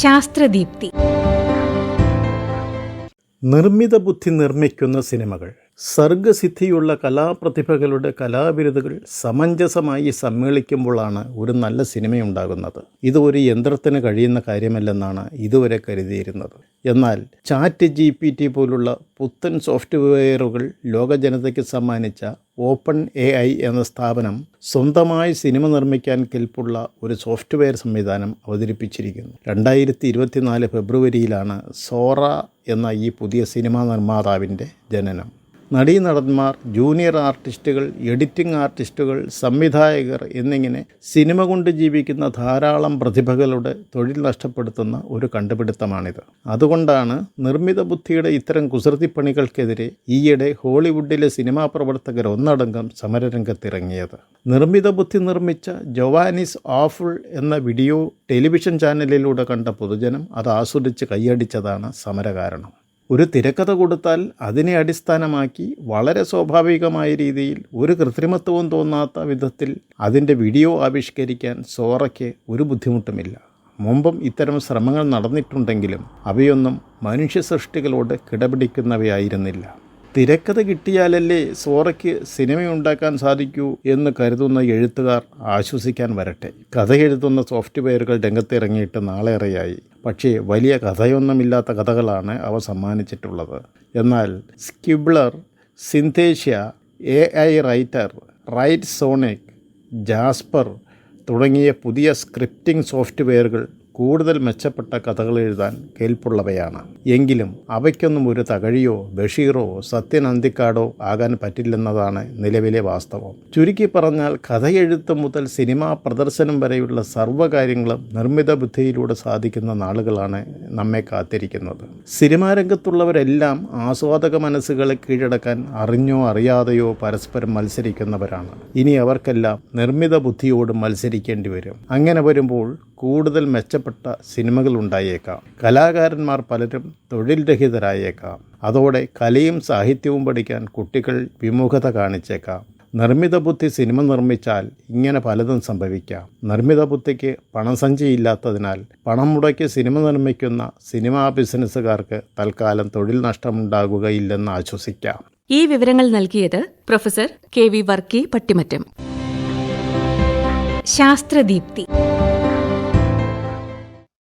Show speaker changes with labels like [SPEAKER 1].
[SPEAKER 1] ശാസ്ത്രദീപ്തി.
[SPEAKER 2] നിർമ്മിത ബുദ്ധി നിർമ്മിക്കുന്ന സിനിമകൾ. സർഗസിദ്ധിയുള്ള കലാപ്രതിഭകളുടെ കലാബിരുദുകൾ സമഞ്ജസമായി സമ്മേളിക്കുമ്പോഴാണ് ഒരു നല്ല സിനിമയുണ്ടാകുന്നത്. ഇത് ഒരു യന്ത്രത്തിന് കഴിയുന്ന കാര്യമല്ലെന്നാണ് ഇതുവരെ കരുതിയിരുന്നത്. എന്നാൽ ചാറ്റ് ജി പി ടി പോലുള്ള പുത്തൻ സോഫ്റ്റ്വെയറുകൾ ലോക ജനതയ്ക്ക് സമ്മാനിച്ച ഓപ്പൺ എ ഐ എന്ന സ്ഥാപനം സ്വന്തമായി സിനിമ നിർമ്മിക്കാൻ കെൽപ്പുള്ള ഒരു സോഫ്റ്റ്വെയർ സംവിധാനം അവതരിപ്പിച്ചിരിക്കുന്നു. രണ്ടായിരത്തി ഇരുപത്തിനാല് ഫെബ്രുവരിയിലാണ് സോറ എന്ന ഈ പുതിയ സിനിമാ നിർമ്മാതാവിന്റെ ജനനം. നടീനടന്മാർ ജൂനിയർ ആർട്ടിസ്റ്റുകൾ എഡിറ്റിംഗ് ആർട്ടിസ്റ്റുകൾ സംവിധായകർ എന്നിങ്ങനെ സിനിമ കൊണ്ട് ജീവിക്കുന്ന ധാരാളം പ്രതിഭകളുടെ തൊഴിൽ നഷ്ടപ്പെടുത്തുന്ന ഒരു കണ്ടുപിടുത്തമാണിത്. അതുകൊണ്ടാണ് നിർമ്മിത ബുദ്ധിയുടെ ഇത്തരം കുസൃതിപ്പണികൾക്കെതിരെ ഈയിടെ ഹോളിവുഡിലെ സിനിമാ പ്രവർത്തകർ ഒന്നടങ്കം സമരരംഗത്തിറങ്ങിയത്. നിർമ്മിത ബുദ്ധി നിർമ്മിച്ച ജൊവാനിസ് ആഫുൾ എന്ന വീഡിയോ ടെലിവിഷൻ ചാനലിലൂടെ കണ്ട പൊതുജനം അത് ആസ്വദിച്ച് കൈയടിച്ചതാണ് സമരകാരണം. ഒരു തിരക്കഥ കൊടുത്താൽ അതിനെ അടിസ്ഥാനമാക്കി വളരെ സ്വാഭാവികമായ രീതിയിൽ ഒരു കൃത്രിമത്വവും തോന്നാത്ത വിധത്തിൽ അതിന്റെ വീഡിയോ ആവിഷ്കരിക്കാൻ സോറയ്ക്ക് ഒരു ബുദ്ധിമുട്ടുമില്ല. മുമ്പും ഇത്തരം ശ്രമങ്ങൾ നടന്നിട്ടുണ്ടെങ്കിലും അവയൊന്നും മനുഷ്യ സൃഷ്ടികളോട് കിടപിടിക്കുന്നവയായിരുന്നില്ല. തിരക്കഥ കിട്ടിയാലല്ലേ സോറയ്ക്ക് സിനിമയുണ്ടാക്കാൻ സാധിക്കൂ എന്ന് കരുതുന്ന എഴുത്തുകാർ ആശ്വസിക്കാൻ വരട്ടെ. കഥ എഴുതുന്ന സോഫ്റ്റ്വെയറുകൾ രംഗത്തിറങ്ങിയിട്ട് നാളേറെയായി. പക്ഷേ വലിയ കഥയൊന്നുമില്ലാത്ത കഥകളാണ് അവ സമ്മാനിച്ചിട്ടുള്ളത്. എന്നാൽ Squibler Synthesia A I writer Writesonic Jasper തുടങ്ങിയ പുതിയ സ്ക്രിപ്റ്റിംഗ് സോഫ്റ്റ്വെയറുകൾ കൂടുതൽ മെച്ചപ്പെട്ട കഥകൾ എഴുതാൻ കേൾപ്പുള്ളവയാണ് എങ്കിലും അവയ്ക്കൊന്നും ഒരു തകഴിയോ ബഷീറോ സത്യൻ അന്തിക്കാടോ ആകാൻ പറ്റില്ലെന്നതാണ് നിലവിലെ വാസ്തവം. ചുരുക്കി പറഞ്ഞാൽ കഥയെഴുത്ത് മുതൽ സിനിമാ പ്രദർശനം വരെയുള്ള സർവകാര്യങ്ങളും നിർമ്മിത ബുദ്ധിയിലൂടെ സാധിക്കുന്ന നാളുകളാണ് നമ്മെ കാത്തിരിക്കുന്നത്. സിനിമാ രംഗത്തുള്ളവരെല്ലാം ആസ്വാദക മനസ്സുകളെ കീഴടക്കാൻ അറിഞ്ഞോ അറിയാതെയോ പരസ്പരം മത്സരിക്കുന്നവരാണ്. ഇനി അവർക്കെല്ലാം നിർമ്മിത ബുദ്ധിയോട് മത്സരിക്കേണ്ടി വരും. അങ്ങനെ വരുമ്പോൾ കൂടുതൽ മെച്ചപ്പെട്ട സിനിമകൾ ഉണ്ടായേക്കാം. കലാകാരന്മാർ പലരും തൊഴിൽ രഹിതരായേക്കാം. അതോടെ കലയും സാഹിത്യവും പഠിക്കാൻ കുട്ടികൾ വിമുഖത കാണിച്ചേക്കാം. നിർമ്മിത ബുദ്ധി സിനിമ നിർമ്മിച്ചാൽ ഇങ്ങനെ പലതും സംഭവിക്കാം. നിർമ്മിത ബുദ്ധിക്ക് പണസഞ്ചിയില്ലാത്തതിനാൽ പണം മുടക്കി സിനിമ നിർമ്മിക്കുന്ന സിനിമാ ബിസിനസ്സുകാർക്ക് തൽക്കാലം തൊഴിൽ നഷ്ടമുണ്ടാകുകയില്ലെന്ന് ആശ്വസിക്കാം.
[SPEAKER 1] ഈ വിവരങ്ങൾ നൽകിയത് professor K V Varkey Pattimattam. Sasthradeepthi.